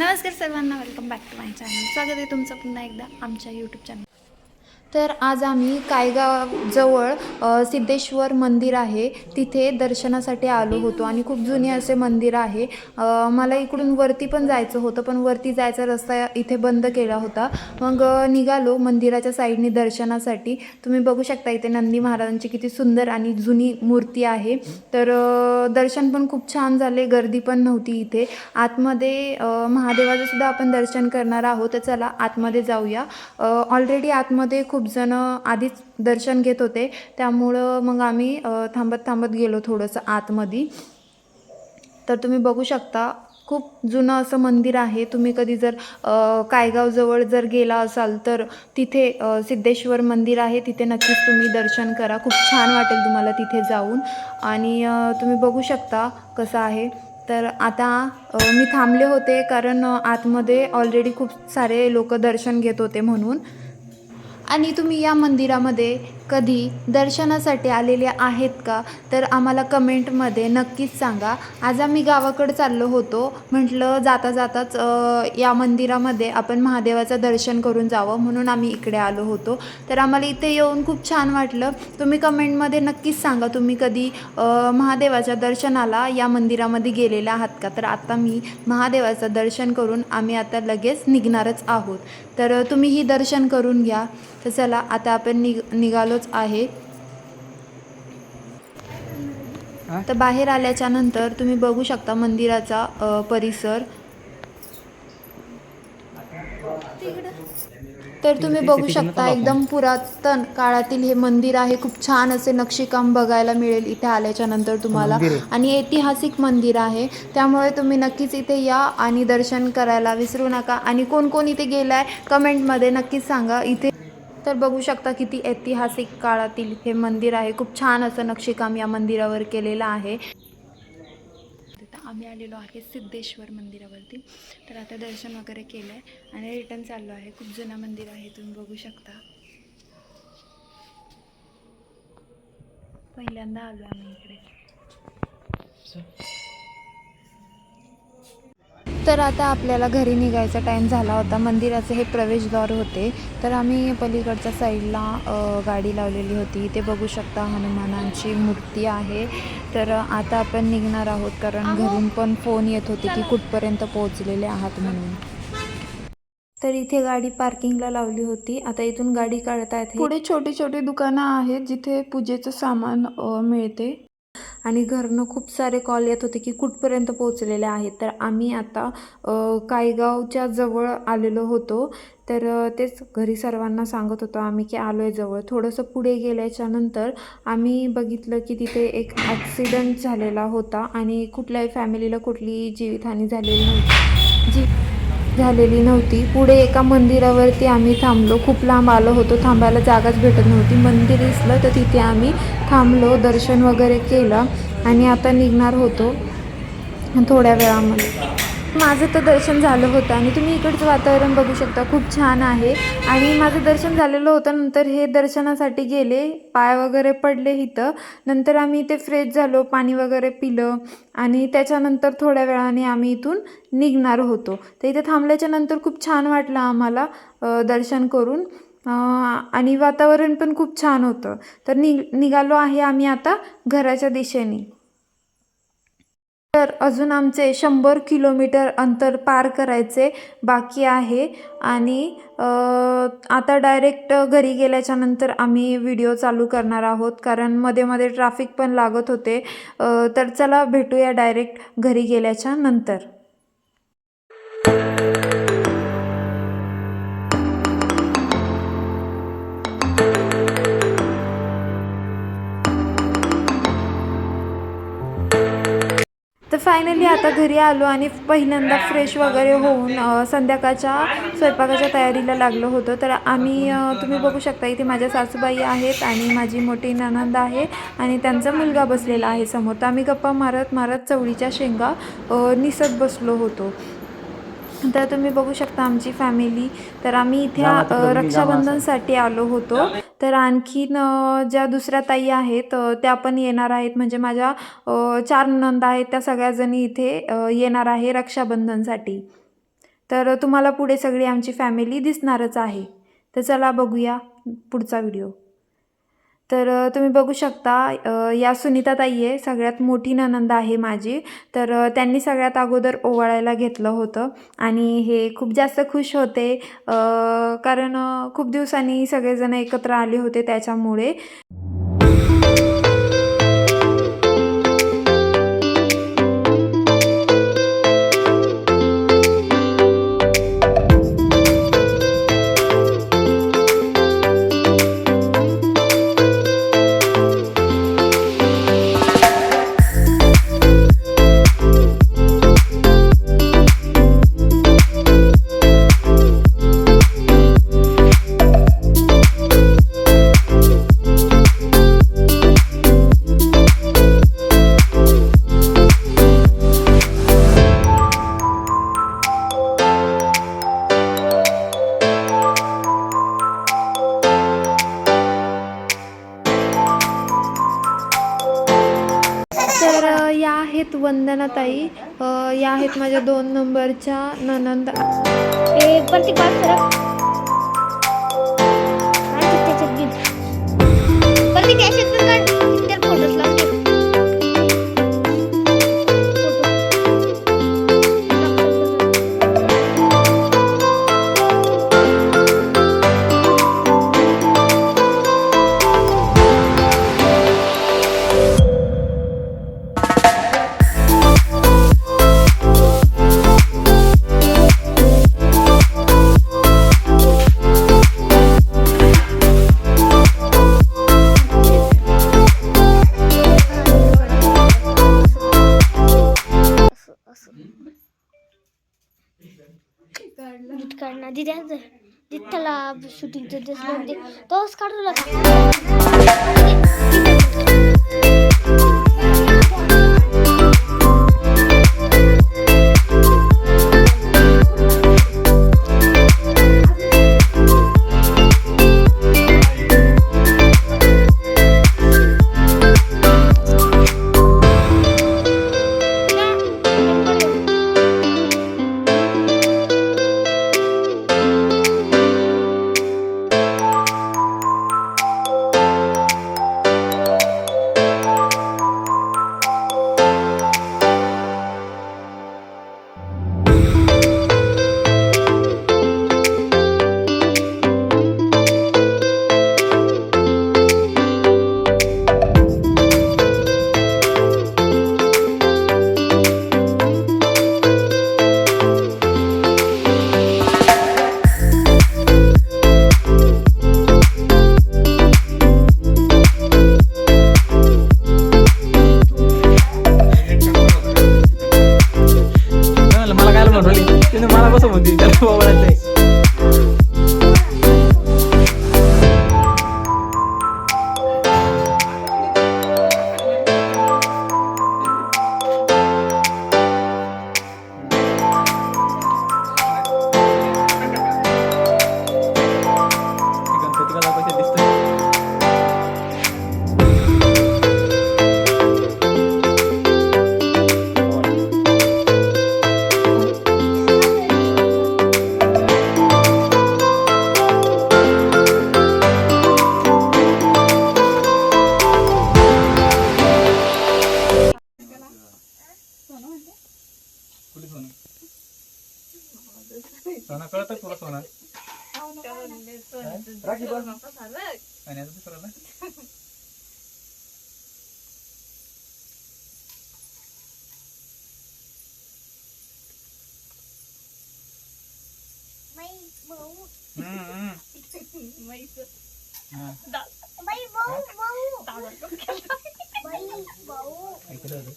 नमस्कार सर्वांना welcome back to my channel स्वागत आहे तुमचं पुन्हा एकदा आमच्या यूट्यूब चॅनल तर आज आम्ही कायगावजवळ सिद्धेश्वर मंदिर आहे. तिथे दर्शनासाठी आलो होतो आणि खूप जुने असे मंदिर आहे. मला इकडून वरती पण जायचं होतं पण वरती जायचा रस्ता इथे बंद केला होता. मग निघालो मंदिराच्या साईडने दर्शनासाठी. तुम्ही बघू शकता इथे नंदी महाराजांची किती सुंदर आणि जुनी मूर्ती आहे. तर दर्शन पण खूप छान झाले गर्दी पण नव्हती इथे. आतमध्ये महादेवाचं सुद्धा आपण दर्शन करणार आहोत तर चला आतमध्ये जाऊया. ऑलरेडी आतमध्ये खूप जण आधीच दर्शन घेत होते. त्यामुळं मग आम्ही थांबत थांबत गेलो थोडंसं आतमध्ये तर तुम्ही बघू शकता खूप जुनं असं मंदिर आहे. तुम्ही कधी जर कायगावजवळ जर गेला असाल तर तिथे सिद्धेश्वर मंदिर आहे. तिथे नक्कीच तुम्ही दर्शन करा. खूप छान वाटेल तुम्हाला तिथे जाऊन. आणि तुम्ही बघू शकता कसं आहे. तर आता मी थांबले होते कारण आतमध्ये ऑलरेडी खूप सारे लोक दर्शन घेत होते म्हणून. आणि तुम्ही या मंदिरामध्ये कधी दर्शनासाठी आलेले आहेत का? तर आम्हाला कमेंटमध्ये नक्कीच सांगा. आज आम्ही गावाकडे चाललो होतो. म्हटलं जाता जाताच या मंदिरामध्ये आपण महादेवाचं दर्शन करून जावं म्हणून आम्ही इकडे आलो होतो. तर आम्हाला इथे येऊन खूप छान वाटलं. तुम्ही कमेंटमध्ये नक्कीच सांगा तुम्ही कधी महादेवाच्या दर्शनाला या मंदिरामध्ये गेलेला आहात का? तर आता मी महादेवाचं दर्शन करून आम्ही आता लगेच निघणारच आहोत. तर तुम्ही ही दर्शन करून घ्या. तर चला आता आपण निघ निघालोच आहे. तर बाहेर आल्याच्यानंतर तुम्ही बघू शकता मंदिराचा परिसर. तर तुम्ही बघू शकता एकदम पुरातन काळातील हे मंदिर आहे. खूप छान असे नक्षीकाम बघायला मिळेल इथे आल्याच्यानंतर तुम्हाला. आणि ऐतिहासिक मंदिर आहे. त्यामुळे तुम्ही नक्कीच इथे या आणि दर्शन करायला विसरू नका. आणि कोण कोण इथे गेलाय कमेंटमध्ये नक्कीच सांगा. इथे तर बघू शकता किती ऐतिहासिक काळातील हे मंदिर आहे. खूप छान असं नक्षीकाम या मंदिरावर केलेलं आहे. आम्ही आलेलो आहे सिद्धेश्वर मंदिरावरती. तर आता दर्शन वगैरे केलं आहे आणि रिटर्न चाललो आहे. खूप जुना मंदिर आहे तुम्ही बघू शकता. पहिल्यांदा आलो आम्ही इकडे. तर आता आपल्याला घरी निघायचा टाईम झाला होता. मंदिराचे हे प्रवेशद्वार होते. तर आम्ही पलीकडच्या साईडला गाडी लावलेली होती. ते बघू शकता हनुमानांची मूर्ती आहे. तर आता आपण निघणार आहोत कारण घरून पण फोन येत होते की कुठपर्यंत पोहोचलेले आहात म्हणून. तर इथे गाडी पार्किंगला लावली होती. आता इथून गाडी काढता येते पुढे छोटी छोटी दुकानं आहेत जिथे पूजेचं सामान मिळते. आणि घरनं खूप सारे कॉल येत होते की कुठपर्यंत पोहोचलेले आहेत. तर आम्ही आता कायगावच्या जवळ आलेलो होतो. तर तेच घरी सर्वांना सांगत होतो आम्ही की आलो आहे जवळ. थोडंसं पुढे गेल्याच्यानंतर आम्ही बघितलं की तिथे एक ॲक्सिडंट झालेला होता आणि कुठल्याही फॅमिलीला कुठलीही जीवितहानी झालेली नव्हती. झालेली नव्हती. पुढे एका मंदिरावरती आम्ही थांबलो. खूप लांब आलो होतो. थांबायला जागाच भेटत नव्हती. मंदिर दिसलं तर तिथे आम्ही थांबलो दर्शन वगैरे केलं आणि आता निघणार होतो. थोड्या वेळामध्ये. माझं तर दर्शन झालं होतं आणि तुम्ही इकडचं वातावरण बघू शकता खूप छान आहे. आणि माझं दर्शन झालेलं होतं नंतर हे दर्शनासाठी गेले पाय वगैरे पडले इथं. नंतर आम्ही इथे फ्रेश झालो पाणी वगैरे पिलं आणि त्याच्यानंतर थोड्या वेळाने आम्ही इथून निघणार होतो. तर इथे थांबल्याच्या नंतर खूप छान वाटलं आम्हाला दर्शन करून. आणि वातावरण पण खूप छान होतं. तर निघ निघालो आहे आम्ही आता घराच्या दिशेने. तर अजून आमचे शंभर किलोमीटर अंतर पार करायचे बाकी आहे. आणि आता डायरेक्ट घरी गेल्याच्यानंतर आम्ही व्हिडिओ चालू करणार आहोत. कारण मध्ये मध्ये ट्रॅफिक पण लागत होते. तर चला भेटूया डायरेक्ट घरी गेल्याच्यानंतर. फायनली आता घरी आलो आणि पहिल्यांदा फ्रेश वगैरे होऊन संध्याकाळच्या स्वयंपाकाच्या तयारीला लागलो होतो. तर आम्ही तुम्ही बघू शकता इथे माझ्या सासूबाई आहेत आणि माझी मोठी ननंद आहे आणि त्यांचा मुलगा बसलेला आहे समोर. तर आम्ही गप्पा मारत मारत चवळीच्या शेंगा निसत बसलो होतो. तर तुम्ही बघू शकता आमची फॅमिली तर आम्ही इथे रक्षाबंधनसाठी आलो होतो. तर आणखीन ज्या दुसऱ्या ताई आहेत त्या पण येणार आहेत. म्हणजे माझ्या चार नंद आहेत. त्या सगळ्याजणी इथे येणार आहे रक्षाबंधनसाठी. तर तुम्हाला पुढे सगळी आमची फॅमिली दिसणारच आहे. तर चला बघूया पुढचा व्हिडिओ तर तुम्ही बघू शकता या सुनीता ताई आहे सगळ्यात मोठी ननंद आहे माझी. तर त्यांनी सगळ्यात अगोदर ओवाळायला घेतलं होतं आणि हे खूप जास्त खुश होते कारण खूप दिवसांनी सगळेजण एकत्र आले होते त्याच्यामुळे. आहेत वंदनाताई या आहेत माझ्या दोन नंबरच्या ननंद. ए दिथ्याला शूटिंगचं ड्रेस तोच काढला म्हणलं, Orang pas salak. Mana tu pernah? Mai bau. Hmm. Mai tu. Tak. Mai bau bau. Tak ada kau kata. Mai bau. Ai kata tu?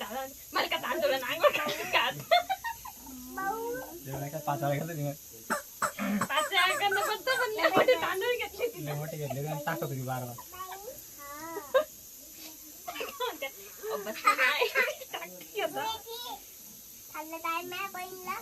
Tak ada. Mana kata tu lah nak kau kata. Bau. Dia nak kata pasal kata ni. वेळा घेतलं तिने. लय मोठे घेतले आणि टाकत होती बारा वाजता. खाल्लं काय मॅ बहिणीला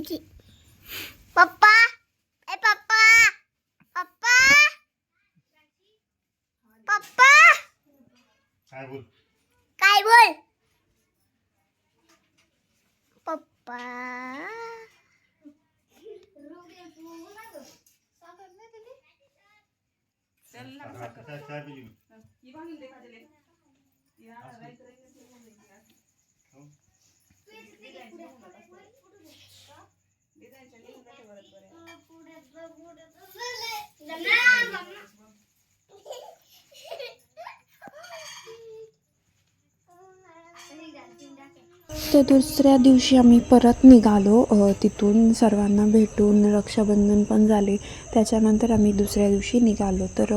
तिची पप्पा ए पप्पा पप्पा। पप्पा। काय बोल? काय बोल? पप्पा। आता चहा पिली? मी. तर दुसऱ्या दिवशी आम्ही परत निघालो तिथून सर्वांना भेटून रक्षाबंधन पण झाले. त्याच्यानंतर आम्ही दुसऱ्या दिवशी निघालो. तर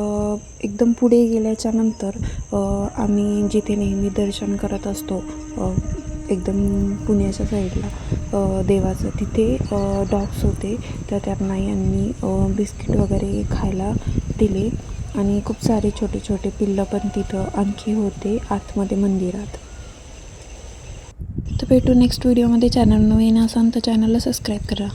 एकदम पुढे गेल्याच्यानंतर आम्ही जिथे नेहमी दर्शन करत असतो एकदम पुण्याच्या साईडला देवाचं. तिथे डॉग्स होते. तर त्यांना यांनी बिस्किट वगैरे खायला दिले. आणि खूप सारे छोटे छोटे पिल्लं पण तिथं आणखी होते आतमध्ये मंदिरात. तर भेटू नेक्स्ट व्हिडिओमध्ये चॅनल नवीन असाल तर चॅनलला सबस्क्राईब करा.